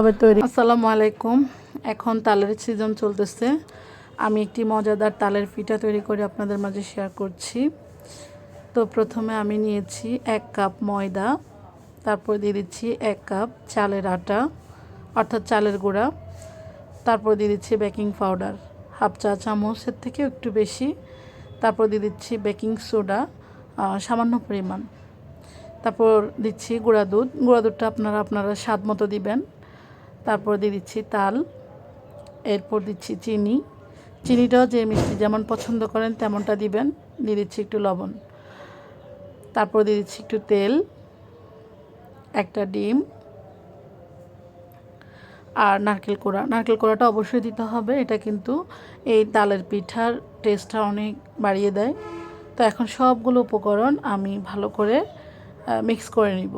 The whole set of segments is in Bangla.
তবে তৈরি? আসসালামু আলাইকুম। এখন তালের সিজন চলতেছে। আমি একটি মজাদার তালের পিঠা তৈরি করে আপনাদের মাঝে শেয়ার করছি। তো প্রথমে আমি নিয়েছি এক কাপ ময়দা, তারপর দিয়ে দিচ্ছি এক কাপ চালের আটা, অর্থাৎ চালের গুঁড়া, তারপর দিয়ে দিচ্ছি বেকিং পাউডার হাফ চা চামচের থেকে একটু বেশি, তারপর দিয়ে দিচ্ছি বেকিং সোডা সামান্য পরিমাণ। তারপর দিচ্ছি গুঁড়া দুধ। গুঁড়া দুধটা আপনারা আপনারা স্বাদ মতো দিবেন। তারপর দিয়ে দিচ্ছি তাল, এরপর দিচ্ছি চিনি। চিনিটাও যে মিষ্টি যেমন পছন্দ করেন তেমনটা দিবেন। দিয়ে দিচ্ছি একটু লবণ। তারপর দিয়ে দিচ্ছি একটু তেল, একটা ডিম আর নারকেল কোড়া। নারকেল কোড়াটা অবশ্যই দিতে হবে, এটা কিন্তু এই তালের পিঠার টেস্টটা অনেক বাড়িয়ে দেয়। তো এখন সবগুলো উপকরণ আমি ভালো করে মিক্স করে নিব।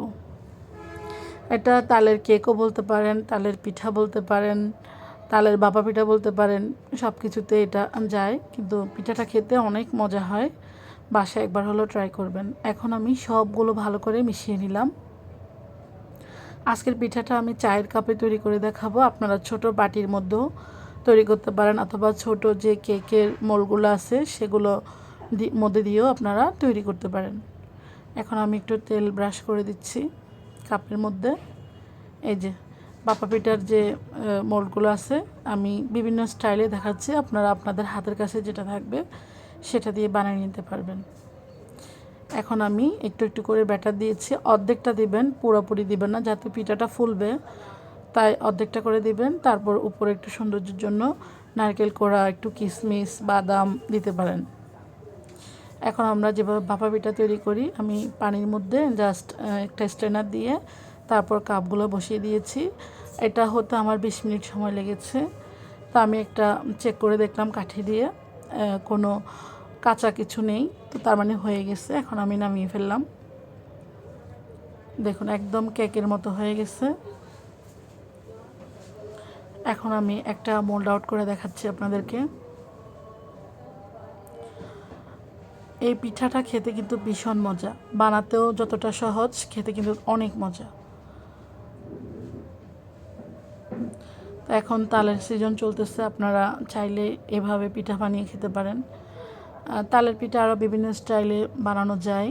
এটা তালের কেকও বলতে পারেন, তালের পিঠা বলতে পারেন, তালের বাবা পিঠা বলতে পারেন সব কিছুতে এটা যায়। কিন্তু পিঠাটা খেতে অনেক মজা হয়। বাসায় একবার হলেও ট্রাই করবেন। এখন আমি সবগুলো ভালো করে মিশিয়ে নিলাম। আজকের পিঠাটা আমি চায়ের কাপে তৈরি করে দেখাবো। আপনারা ছোট বাটির মধ্যেও তৈরি করতে পারেন, অথবা ছোট যে কেকের মোলগুলো আছে, সেগুলো মধ্যে দিয়েও আপনারা তৈরি করতে পারেন। এখন আমি একটু তেল ব্রাশ করে দিচ্ছি। কাপের মধ্যে। এই যে বাপা পিঠার যে মোল্ডগুলো আছে, আমি বিভিন্ন স্টাইলে দেখাচ্ছি। আপনারা আপনাদের হাতের কাছে যেটা থাকবে, সেটা দিয়ে বানিয়ে নিতে পারবেন। এখন আমি একটু একটু করে ব্যাটার দিয়েছি। অর্ধেকটা দিবেন, পুরোপুরি দিবেন না, যাতে পিঠাটা ফুলবে। তাই অর্ধেকটা করে দিবেন। তারপর উপরে একটু সৌন্দর্যের জন্য নারকেল কোড়া, একটু কিশমিশ বাদাম দিতে পারেন। এখন আমরা যেভাবে ভাপা পিঠা তৈরি করি, আমি পানির মধ্যে জাস্ট একটা স্ট্রেনার দিয়ে তারপর কাপগুলো বসিয়ে দিয়েছি। এটা হতে আমার বিশ মিনিট সময় লেগেছে। তো আমি একটা চেক করে দেখলাম কাঠি দিয়ে কোনো কাঁচা কিছু নেই। তো তার মানে হয়ে গেছে, এখন আমি নামিয়ে ফেললাম। দেখুন, একদম কেকের মতো হয়ে গেছে। এখন আমি একটা মোল্ড আউট করে দেখাচ্ছি আপনাদেরকে। এই পিঠাটা খেতে কিন্তু ভীষণ মজা। বানাতেও যতটা সহজ, খেতে কিন্তু অনেক মজা। তো এখন তালের সিজন চলতেছে, আপনারা চাইলে এভাবে পিঠা বানিয়ে খেতে পারেন। তালের পিঠা আরও বিভিন্ন স্টাইলে বানানো যায়।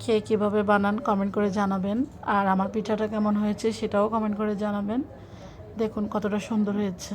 খেয়ে কীভাবে বানান কমেন্ট করে জানাবেন। আর আমার পিঠাটা কেমন হয়েছে সেটাও কমেন্ট করে জানাবেন। দেখুন কতটা সুন্দর হয়েছে।